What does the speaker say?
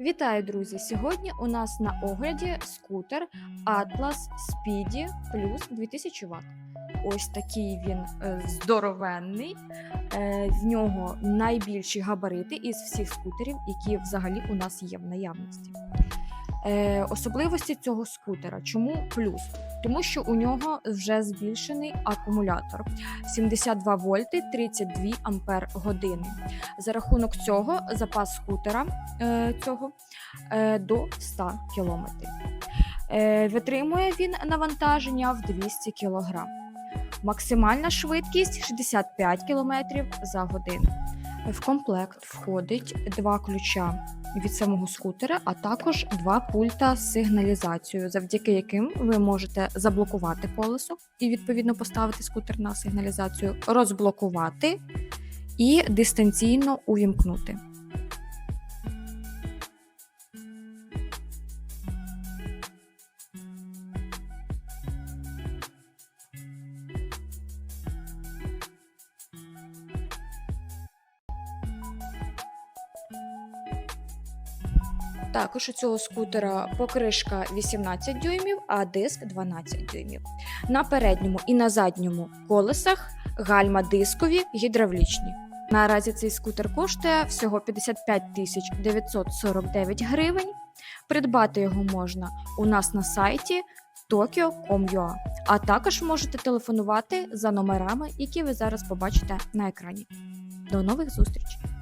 Вітаю, друзі! Сьогодні у нас на огляді скутер Atlas Speedy Plus 2000 Вт. Ось такий він е, здоровенний. Е, в нього найбільші габарити із всіх скутерів, які взагалі у нас є в наявності. Е, особливості цього скутера. Чому плюс? Тому що у нього вже збільшений акумулятор 72 вольти 32 ампер години. За рахунок цього запас скутера е, цього е, до 100 км. Е, витримує він навантаження в 200 кг. Максимальна швидкість 65 км за годину. В комплект входить два ключа від самого скутера, а також два пульта з сигналізацією, завдяки яким ви можете заблокувати колесо і відповідно поставити скутер на сигналізацію, розблокувати і дистанційно увімкнути. Також у цього скутера покришка 18 дюймів, а диск 12 дюймів. На передньому і на задньому колесах гальма дискові гідравлічні. Наразі цей скутер коштує всього 55 тисяч 949 гривень. Придбати його можна у нас на сайті tokyo.com.ua, а також можете телефонувати за номерами, які ви зараз побачите на екрані. До нових зустрічей!